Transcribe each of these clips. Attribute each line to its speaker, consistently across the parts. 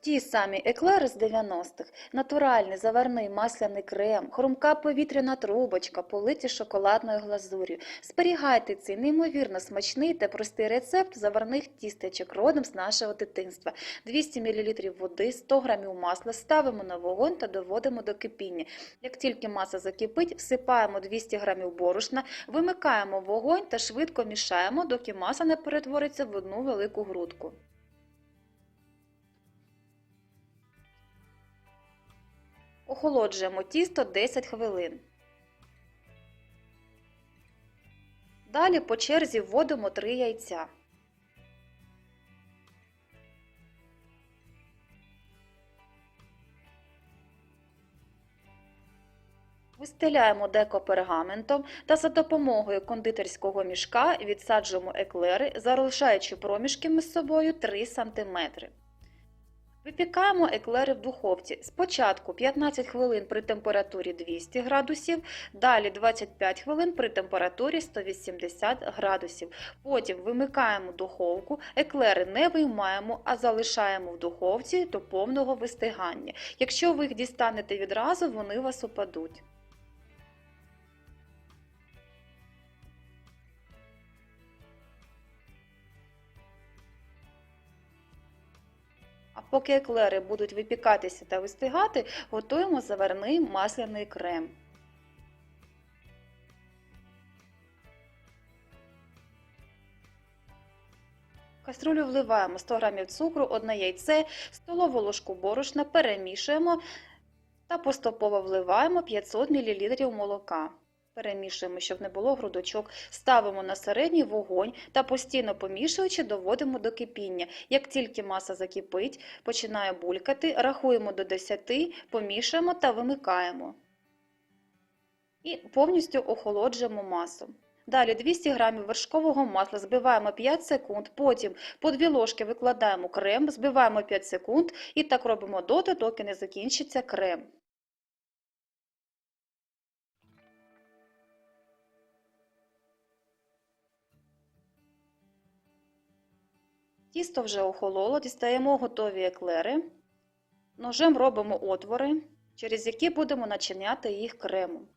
Speaker 1: Ті самі еклери з 90-х, натуральний заварний масляний крем, хрумка повітряна трубочка, политі шоколадною глазур'ю. Зберігайте цей неймовірно смачний та простий рецепт заварних тістечок родом з нашого дитинства. 200 мл води, 100 г масла ставимо на вогонь та доводимо до кипіння. Як тільки маса закипить, всипаємо 200 г борошна, вимикаємо вогонь та швидко мішаємо, доки маса не перетвориться в одну велику грудку. Охолоджуємо тісто 10 хвилин. Далі по черзі вводимо 3 яйця. Вистеляємо деко пергаментом та за допомогою кондитерського мішка відсаджуємо еклери, залишаючи проміжки між собою 3 см. Випікаємо еклери в духовці. Спочатку 15 хвилин при температурі 200 градусів, далі 25 хвилин при температурі 180 градусів. Потім вимикаємо духовку, еклери не виймаємо, а залишаємо в духовці до повного вистигання. Якщо ви їх дістанете відразу, вони у вас упадуть. А поки еклери будуть випікатися та вистигати, готуємо заварний масляний крем. Каструлю вливаємо 100 г цукру, одне яйце, столову ложку борошна, перемішуємо та поступово вливаємо 500 мл молока. Перемішуємо, щоб не було грудочок. Ставимо на середній вогонь та постійно помішуючи, доводимо до кипіння. Як тільки маса закипить, починає булькати, рахуємо до 10, помішуємо та вимикаємо. І повністю охолоджуємо масу. Далі 200 г вершкового масла збиваємо 5 секунд, потім по 2 ложки викладаємо крем, збиваємо 5 секунд і так робимо доти, доки не закінчиться крем. Тісто вже охололо, дістаємо готові еклери. Ножем робимо отвори, через які будемо начиняти їх кремом.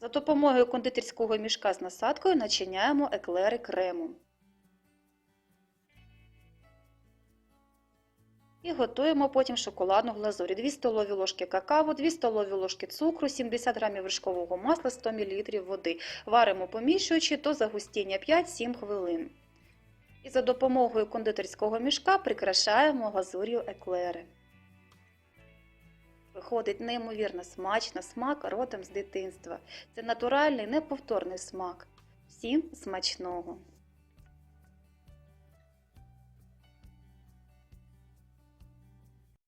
Speaker 1: За допомогою кондитерського мішка з насадкою начиняємо еклери кремом. І готуємо потім шоколадну глазурь. 2 столові ложки какао, 2 столові ложки цукру, 70 г вершкового масла, 100 мл води. Варимо помішуючи до загустіння 5-7 хвилин. І за допомогою кондитерського мішка прикрашаємо глазур'ю еклери. Виходить неймовірно смачно, смак родом з дитинства. Це натуральний, неповторний смак. Всім смачного!